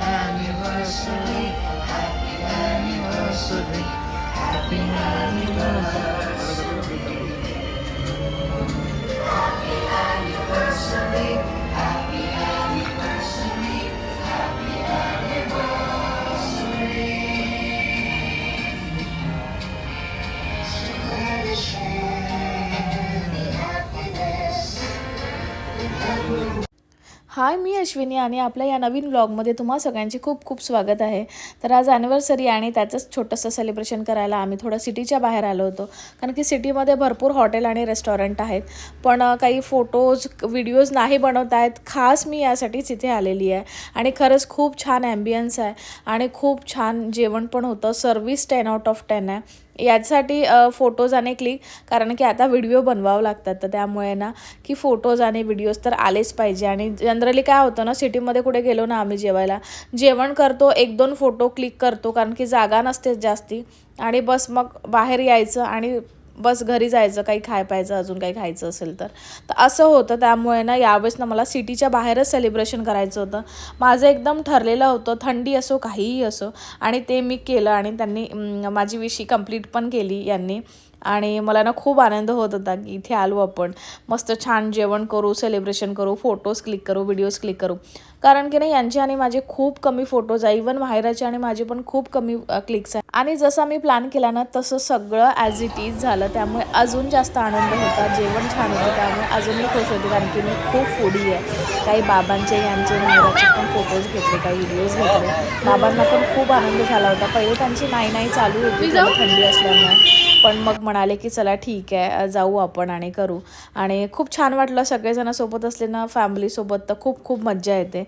Anniversary, happy anniversary, happy anniversary. हाय मी अश्विनी आणि आपल्या या नवीन ब्लॉगमध्ये तुम्हा सगळ्यांचे खूप खूप स्वागत आहे. तर आज ॲनिव्हर्सरी आणि त्याचंच छोटंसं सेलिब्रेशन करायला आम्ही थोडं सिटीच्या बाहेर आलो होतो. कारण की सिटीमध्ये भरपूर हॉटेल आणि रेस्टॉरंट आहेत. पण काही फोटोज व्हिडिओज नाही बनवत आहेत. खास मी यासाठीच इथे आलेली आहे. आणि खरंच खूप छान ॲम्बियन्स आहे. आणि खूप छान जेवण पण होतं. Service ten out of ten आहे. यासाठी फोटोज आणि क्लिक कारण की आता व्हिडिओ बनवावं लागतात. तर त्यामुळे ना की फोटोज आणि व्हिडिओज तर आलेच पाहिजे. आणि जनरली काय होतं ना सिटीमध्ये कुठे गेलो ना आम्ही जेवायला जेवण करतो एक दोन फोटो क्लिक करतो कारण की जागा नसते जास्ती. आणि बस मग बाहेर यायचं आणि बस घरी जायचं काही खाय प्यायचं अजून काही खायचं असेल तर. तर असं होतं. त्यामुळे ना यावेळेस ना मला सिटीच्या बाहेरच सेलिब्रेशन करायचं होतं. माझं एकदम ठरलेलं होतं थंडी असो काहीही असो. आणि ते मी केलं आणि त्यांनी माझी विशी कंप्लीट पण केली यांनी. आणि मला ना खूप आनंद होत होता की इथे आलो आपण. मस्त छान जेवण करू सेलिब्रेशन करू फोटोज क्लिक करू व्हिडिओज क्लिक करू. कारण की नाही यांचे आणि माझे खूप कमी फोटोज आहे. इवन माहेराचे आणि माझे पण खूप कमी क्लिक्स आहे. आणि जसं मी प्लॅन केला ना तसं सगळं ॲज इट इज झालं. त्यामुळे अजून जास्त आनंद होता जेवण छान होतं. त्यामुळे अजून मी खुश होते कारण की मी खूप फुडी आहे. काही बाबांचे यांचे माहेराचे पण फोटोज घेतले काही व्हिडिओज घेतले. बाबांना पण खूप आनंद झाला होता. पहिले त्यांची नाही नाही चालू होती थंडी असल्यामुळे. पण मग म्हणाले की चला ठीक आहे जाऊ आपण आणि करू. आणि खूप छान वाटलं सगळेजण सोबत असले ना फॅमिलीसोबत तर खूप खूप मज्जा येते.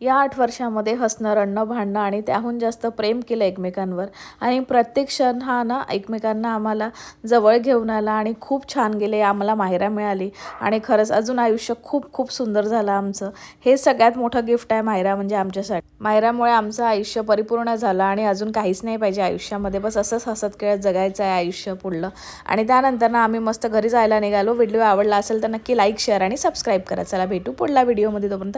या आठ वर्षामध्ये हसणं रडणं भांडणं आणि त्याहून जास्त प्रेम केलं एकमेकांवर. आणि प्रत्येक क्षण हा ना एकमेकांना आम्हाला जवळ घेऊन आला आणि खूप छान गेले आम्हाला माहिरा मिळाली. आणि खरंच अजून आयुष्य खूप खूप सुंदर झालं आमचं. हे सगळ्यात मोठं गिफ्ट आहे मायरा म्हणजे आमच्यासाठी. मायरामुळे आमचं आयुष्य परिपूर्ण झालं आणि अजून काहीच नाही पाहिजे आयुष्यामध्ये. बस असंच हसत खेळत जगायचं आहे आयुष्य पुढलं. आणि त्यानंतर ना आम्ही मस्त घरी जायला निघालो. व्हिडिओ आवडला असेल तर नक्की लाईक शेअर आणि सबस्क्राईब करा. चला भेटू पुढल्या व्हिडिओमध्ये तोपर्यंत